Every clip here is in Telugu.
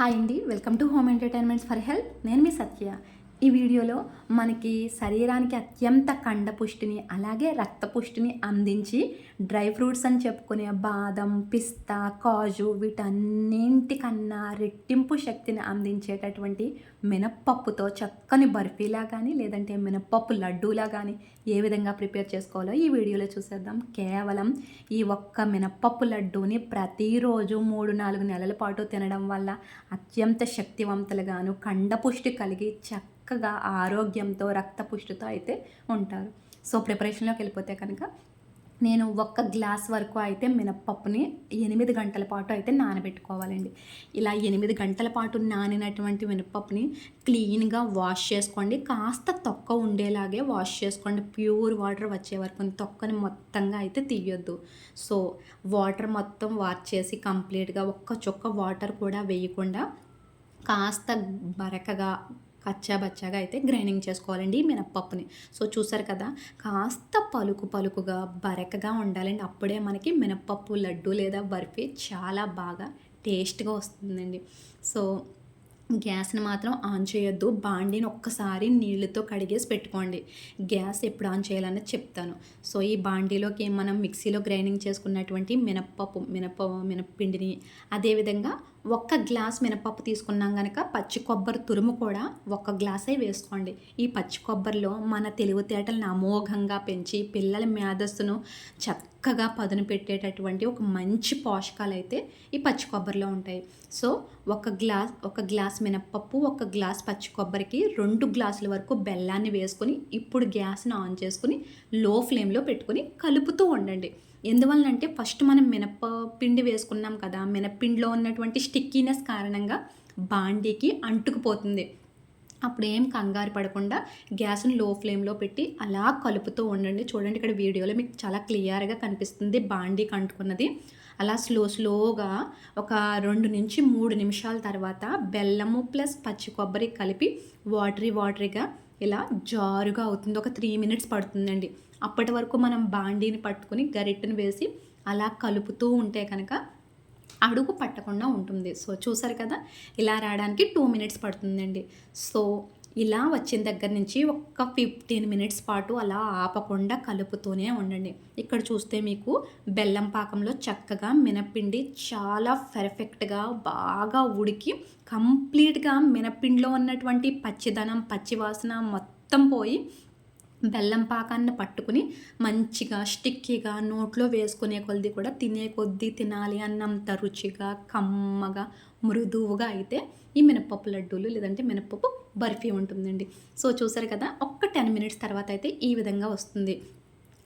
హాయ్ అండి. Welcome to home entertainments for help. నేను మీ సత్య. ఈ వీడియోలో మనకి శరీరానికి అత్యంత కండపుష్టిని అలాగే రక్తపుష్టిని అందించి డ్రై ఫ్రూట్స్ అని చెప్పుకునే బాదం పిస్తా కాజు వీటన్నింటికన్నా రెట్టింపు శక్తిని అందించేటటువంటి మినప్పప్పుతో చక్కని బర్ఫీలా కానీ లేదంటే మినప్పప్పు లడ్డూలా కానీ ఏ విధంగా ప్రిపేర్ చేసుకోవాలో ఈ వీడియోలో చూసేద్దాం. కేవలం ఈ ఒక్క మినప్పప్పు లడ్డూని ప్రతిరోజు మూడు నాలుగు నెలల పాటు తినడం వల్ల అత్యంత శక్తివంతులుగాను కండపుష్టి కలిగి చక్కగా ఆరోగ్యంతో రక్తపుష్టితో అయితే ఉంటారు. సో ప్రిపరేషన్లోకి వెళ్ళిపోతే కనుక నేను ఒక్క గ్లాస్ వరకు అయితే మినప్పప్పుని ఎనిమిది గంటల పాటు అయితే నానబెట్టుకోవాలండి. ఇలా ఎనిమిది గంటల పాటు నానినటువంటి మినప్పప్పుని క్లీన్గా వాష్ చేసుకోండి. కాస్త తొక్క ఉండేలాగే వాష్ చేసుకోండి. ప్యూర్ వాటర్ వచ్చే వరకు తొక్కని మొత్తంగా అయితే తీయొద్దు. సో వాటర్ మొత్తం వాష్ చేసి కంప్లీట్గా ఒక్క చుక్క వాటర్ కూడా వేయకుండా కాస్త బరకగా కచ్చా బచ్చాగా అయితే గ్రైండింగ్ చేసుకోవాలండి మినప్పప్పుని. సో చూసారు కదా కాస్త పలుకు పలుకుగా బరకగా ఉండాలండి. అప్పుడే మనకి మినప్పప్పు లడ్డు లేదా బర్ఫీ చాలా బాగా టేస్ట్గా వస్తుందండి. సో గ్యాస్ని మాత్రం ఆన్ చేయొద్దు. బాండీని ఒక్కసారి నీళ్ళతో కడిగేసి పెట్టుకోండి. గ్యాస్ ఎప్పుడు ఆన్ చేయాలన్నది చెప్తాను. సో ఈ బాండీలోకి మనం మిక్సీలో గ్రైండింగ్ చేసుకున్నటువంటి మినప్పప్పు మినప మినప్పిండిని అదేవిధంగా ఒక్క గ్లాస్ మినపప్పు తీసుకున్నాం కనుక పచ్చి కొబ్బరి తురుము కూడా ఒక్క గ్లాసే వేసుకోండి. ఈ పచ్చి కొబ్బరిలో మన తెలివితేటలను అమోఘంగా పెంచి పిల్లల మేధస్సును చక్కగా పదును పెట్టేటటువంటి ఒక మంచి పోషకాలు అయితే ఈ పచ్చి కొబ్బరిలో ఉంటాయి. సో ఒక గ్లాస్ ఒక గ్లాస్ మినపప్పు ఒక గ్లాస్ పచ్చి కొబ్బరికి రెండు గ్లాసుల వరకు బెల్లాన్ని వేసుకొని ఇప్పుడు గ్యాస్ని ఆన్ చేసుకుని లో ఫ్లేమ్లో పెట్టుకొని కలుపుతూ ఉండండి. ఎందువలనంటే ఫస్ట్ మనం మినప్ప పిండి వేసుకున్నాం కదా మినప్పిండిలో ఉన్నటువంటి స్టిక్కీనెస్ కారణంగా బాండీకి అంటుకుపోతుంది. అప్పుడు ఏం కంగారు పడకుండా గ్యాస్ని లో ఫ్లేమ్లో పెట్టి అలా కలుపుతూ ఉండండి. చూడండి ఇక్కడ వీడియోలో మీకు చాలా క్లియర్గా కనిపిస్తుంది బాండీకి అంటుకున్నది. అలా స్లో స్లోగా ఒక రెండు నుంచి మూడు నిమిషాల తర్వాత బెల్లము ప్లస్ పచ్చి కొబ్బరి కలిపి వాటరీ వాటరీగా ఇలా జారుగా అవుతుంది. ఒక త్రీ మినిట్స్ పడుతుందండి. అప్పటి వరకు మనం బాండీని పట్టుకుని గరిటెను వేసి అలా కలుపుతూ ఉంటే కనుక అడుగు పట్టకుండా ఉంటుంది. సో చూసారు కదా? ఇలా రావడానికి టూ మినిట్స్ పడుతుందండి. సో ఇలా వచ్చిన దగ్గర నుంచి ఒక్క ఫిఫ్టీన్ మినిట్స్ పాటు అలా ఆపకుండా కలుపుతూనే ఉండండి. ఇక్కడ చూస్తే మీకు బెల్లం పాకంలో చక్కగా మినపిండి చాలా పర్ఫెక్ట్గా బాగా ఉడికి కంప్లీట్గా మినపిండిలో ఉన్నటువంటి పచ్చిదనం పచ్చివాసన మొత్తం పోయి బెల్లం పాకాన్ని పట్టుకుని మంచిగా స్టిక్కీగా నోట్లో వేసుకునే కొద్ది కూడా తినే కొద్దీ తినాలి అన్నంత రుచిగా కమ్మగా మృదువుగా అయితే ఈ మినప్పప్పు లడ్డూలు లేదంటే మినప్పప్పు బర్ఫీ ఉంటుందండి. సో చూసారు కదా ఒక్క టెన్ మినిట్స్ తర్వాత అయితే ఈ విధంగా వస్తుంది.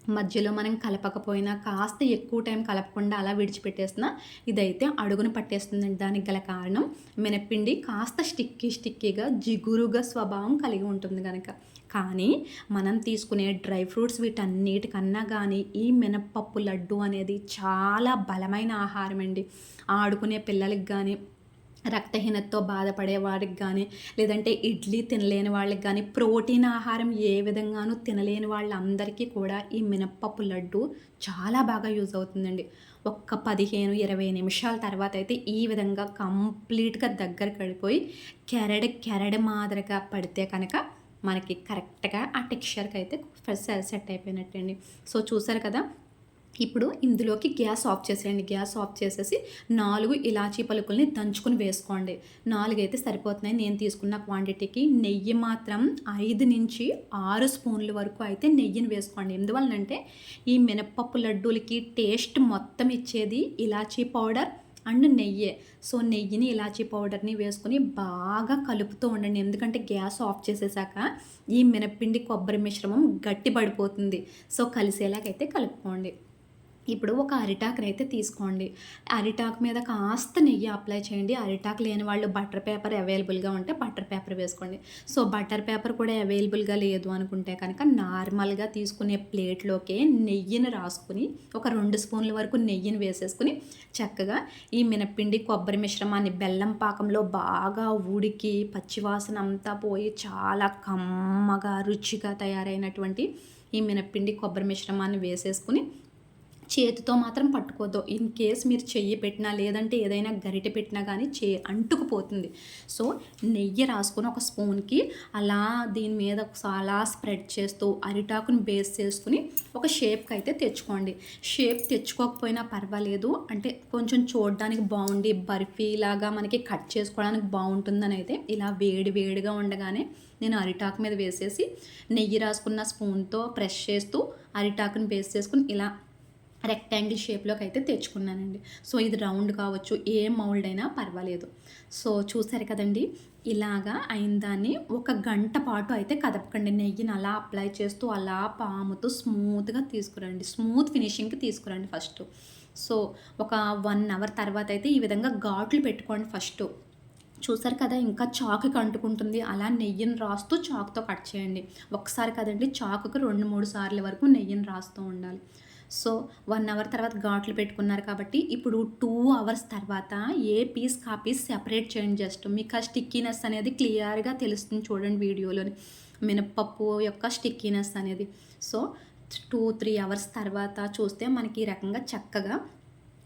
మధ్యలో మనం కలపకపోయినా కాస్త ఎక్కువ టైం కలపకుండా అలా విడిచిపెట్టేసిన ఇదైతే అడుగును పట్టేస్తుందండి. దానికి గల కారణం మినపిండి కాస్త స్టిక్కీ స్టిక్కీగా జిగురుగా స్వభావం కలిగి ఉంటుంది కనుక కానీ మనం తీసుకునే డ్రై ఫ్రూట్స్ వీటన్నిటికన్నా కానీ ఈ మినప్పప్పు లడ్డు అనేది చాలా బలమైన ఆహారం అండి ఆడుకునే పిల్లలకి కానీ రక్తహీనతతో బాధపడే వారికి కానీ లేదంటే ఇడ్లీ తినలేని వాళ్ళకి కానీ ప్రోటీన్ ఆహారం ఏ విధంగానూ తినలేని వాళ్ళందరికీ కూడా ఈ మినప్పప్పు లడ్డు చాలా బాగా యూజ్ అవుతుందండి. ఒక్క పదిహేను ఇరవై నిమిషాల తర్వాత అయితే ఈ విధంగా కంప్లీట్గా దగ్గర కడిపోయి కెరడ్ కెరడ్ మాదిరిగా పడితే కనుక మనకి కరెక్ట్గా ఆ టెక్స్చర్కి అయితే సెట్ అయిపోయినట్టండి. సో చూసారు కదా ఇప్పుడు ఇందులోకి గ్యాస్ ఆఫ్ చేసేయండి. గ్యాస్ ఆఫ్ చేసేసి నాలుగు ఇలాచీ పలుకుల్ని దంచుకుని వేసుకోండి. నాలుగు అయితే సరిపోతున్నాయి. నేను తీసుకున్న క్వాంటిటీకి నెయ్యి మాత్రం ఐదు నుంచి ఆరు స్పూన్ల వరకు అయితే నెయ్యిని వేసుకోండి. ఎందువల్లంటే ఈ మినప్పప్పు లడ్డూలకి టేస్ట్ మొత్తం ఇచ్చేది ఇలాచీ పౌడర్ అండ్ నెయ్యి. సో నెయ్యిని ఇలాచీ పౌడర్ని వేసుకొని బాగా కలుపుతూ ఉండండి. ఎందుకంటే గ్యాస్ ఆఫ్ చేసేసాక ఈ మినప్పిండి కొబ్బరి మిశ్రమం గట్టి పడిపోతుంది సో కలిసేలాగైతే కలుపుకోండి. ఇప్పుడు ఒక అరిటాకుని అయితే తీసుకోండి. అరిటాకు మీద కాస్త నెయ్యి అప్లై చేయండి. అరిటాకు లేని వాళ్ళు బటర్ పేపర్ అవైలబుల్గా ఉంటే బటర్ పేపర్ వేసుకోండి. సో బటర్ పేపర్ కూడా అవైలబుల్గా లేదు అనుకుంటే కనుక నార్మల్గా తీసుకునే ప్లేట్లోకే నెయ్యిని రాసుకుని ఒక రెండు స్పూన్ల వరకు నెయ్యిని వేసేసుకుని చక్కగా ఈ మినప్పిండి కొబ్బరి మిశ్రమాన్ని బెల్లం పాకంలో బాగా ఉడికి పచ్చివాసన అంతా పోయి చాలా కమ్మగా రుచిగా తయారైనటువంటి ఈ మినప్పిండి కొబ్బరి మిశ్రమాన్ని వేసేసుకుని చేతితో మాత్రం పట్టుకోవద్దు. ఇన్ కేస్ మీరు చెయ్యి పెట్టినా లేదంటే ఏదైనా గరిటె పెట్టినా కానీ చే అంటుకుపోతుంది. సో నెయ్యి రాసుకొని ఒక స్పూన్కి అలా దీని మీద ఒకసారి అలా స్ప్రెడ్ చేస్తూ అరిటాకుని బేస్ చేసుకుని ఒక షేప్కి అయితే తెచ్చుకోండి. షేప్ తెచ్చుకోకపోయినా పర్వాలేదు. అంటే కొంచెం చూడడానికి బాగుండి బర్ఫీ లాగా మనకి కట్ చేసుకోవడానికి బాగుంటుందని అయితే ఇలా వేడి వేడిగా ఉండగానే నేను అరిటాకు మీద వేసేసి నెయ్యి రాసుకున్న స్పూన్తో ప్రెస్ చేస్తూ అరిటాకుని బేస్ చేసుకుని ఇలా రెక్టాంగిల్ షేప్లోకి అయితే తెచ్చుకున్నానండి. సో ఇది రౌండ్ కావచ్చు ఏ మౌల్డ్ అయినా పర్వాలేదు. సో చూసారు కదండి ఇలాగా అయిన దాన్ని ఒక గంట పాటు అయితే కదపకండి. నెయ్యిని అలా అప్లై చేస్తూ అలా పాముతూ స్మూత్గా తీసుకురండి. స్మూత్ ఫినిషింగ్కి తీసుకురండి ఫస్ట్ సో ఒక వన్ అవర్ తర్వాత అయితే ఈ విధంగా ఘాట్లు పెట్టుకోండి ఫస్ట్ చూసారు కదా ఇంకా చాకుకి అంటుకుంటుంది. అలా నెయ్యిని రాస్తూ చాకుతో కట్ చేయండి. ఒకసారి కదండి చాకుకి రెండు మూడు సార్లు వరకు నెయ్యిని రాస్తూ ఉండాలి. సో వన్ అవర్ తర్వాత ఘాట్లు పెట్టుకున్నారు కాబట్టి ఇప్పుడు టూ అవర్స్ తర్వాత ఏ పీస్ కా పీస్ సెపరేట్ చేయండి జస్ట్ మీకు ఆ స్టిక్కీనెస్ అనేది క్లియర్గా తెలుస్తుంది చూడండి వీడియోలోని మినప్పప్పు యొక్క స్టిక్కీనెస్ అనేది. సో టూ త్రీ అవర్స్ తర్వాత చూస్తే మనకి ఈ రకంగా చక్కగా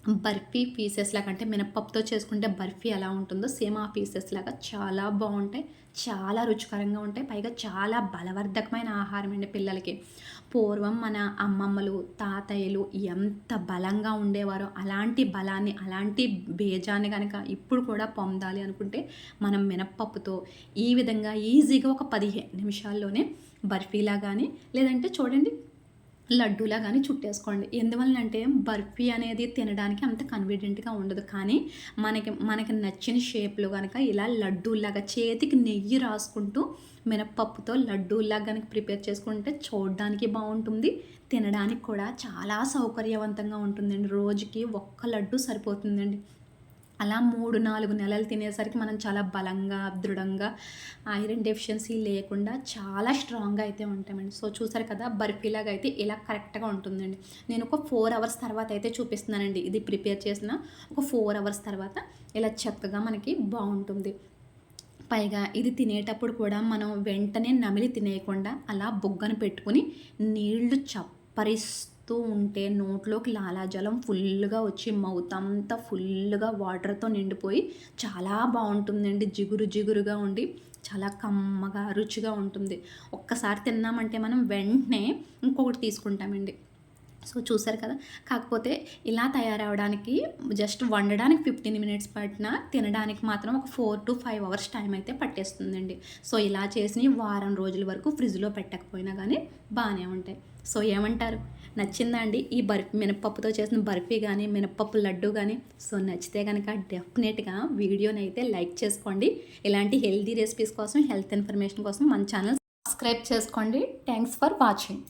బర్ఫీ పీసెస్ లాగా అంటే మినపప్పుతో చేసుకుంటే బర్ఫీ ఎలా ఉంటుందో సేమ్ ఆ పీసెస్ లాగా చాలా బాగుంటాయి. చాలా రుచికరంగా ఉంటాయి. పైగా చాలా బలవర్ధకమైన ఆహారం అండి పిల్లలకి. పూర్వం మన అమ్మమ్మలు తాతయ్యలు ఎంత బలంగా ఉండేవారో అలాంటి బలాన్ని అలాంటి బేజాన్ని కనుక ఇప్పుడు కూడా పొందాలి అనుకుంటే మనం మినప్పప్పుతో ఈ విధంగా ఈజీగా ఒక పదిహేను నిమిషాల్లోనే బర్ఫీలా కానీ లేదంటే చూడండి లడ్డూలా కానీ చుట్టేసుకోండి. ఎందువలనంటే బర్ఫీ అనేది తినడానికి అంత కన్వీనియంట్గా ఉండదు. కానీ మనకి మనకి నచ్చిన షేప్లో కనుక ఇలా లడ్డూలాగా చేతికి నెయ్యి రాసుకుంటూ మినప్పప్పుతో లడ్డూలాగా కనుక ప్రిపేర్ చేసుకుంటే చూడడానికి బాగుంటుంది. తినడానికి కూడా చాలా సౌకర్యవంతంగా ఉంటుందండి. రోజుకి ఒక్క లడ్డు సరిపోతుందండి. అలా మూడు నాలుగు నెలలు తినేసరికి మనం చాలా బలంగా దృఢంగా ఐరన్ డెఫిషియన్సీ లేకుండా చాలా స్ట్రాంగ్గా అయితే ఉంటామండి. సో చూసారు కదా బర్ఫీలాగా అయితే ఇలా కరెక్ట్గా ఉంటుందండి. నేను ఒక ఫోర్ అవర్స్ తర్వాత అయితే చూపిస్తున్నానండి. ఇది ప్రిపేర్ చేసిన ఒక ఫోర్ అవర్స్ తర్వాత ఇలా చక్కగా మనకి బాగుంటుంది. పైగా ఇది తినేటప్పుడు కూడా మనం వెంటనే నమిలి తినేయకుండా అలా బొగ్గను పెట్టుకుని నీళ్ళు చప్పరిస్తూ వస్తూ ఉంటే నోట్లోకి లాలాజలం ఫుల్గా వచ్చి మౌత్ అంతా ఫుల్గా వాటర్తో నిండిపోయి చాలా బాగుంటుందండి. జిగురు జిగురుగా ఉండి చాలా కమ్మగా రుచిగా ఉంటుంది. ఒక్కసారి తిన్నామంటే మనం వెంటనే ఇంకొకటి తీసుకుంటామండి. సో చూసారు కదా? కాకపోతే ఇలా తయారవడానికి జస్ట్ వండడానికి ఫిఫ్టీన్ మినిట్స్ పట్టిన తినడానికి మాత్రం ఒక four to five hours time అయితే పట్టేస్తుందండి. సో ఇలా చేసి వారం రోజుల వరకు ఫ్రిడ్జ్లో పెట్టకపోయినా కానీ బాగానే ఉంటాయి. సో ఏమంటారు? నచ్చిందా అండి ఈ బర్ఫీ మినపప్పుతో చేసిన బర్ఫీ కానీ మినపప్పు లడ్డు కానీ సో నచ్చితే కనుక డెఫినెట్గా వీడియోని అయితే లైక్ చేసుకోండి. ఇలాంటి హెల్తీ రెసిపీస్ కోసం హెల్త్ ఇన్ఫర్మేషన్ కోసం మన ఛానల్ సబ్స్క్రైబ్ చేసుకోండి. Thanks for watching.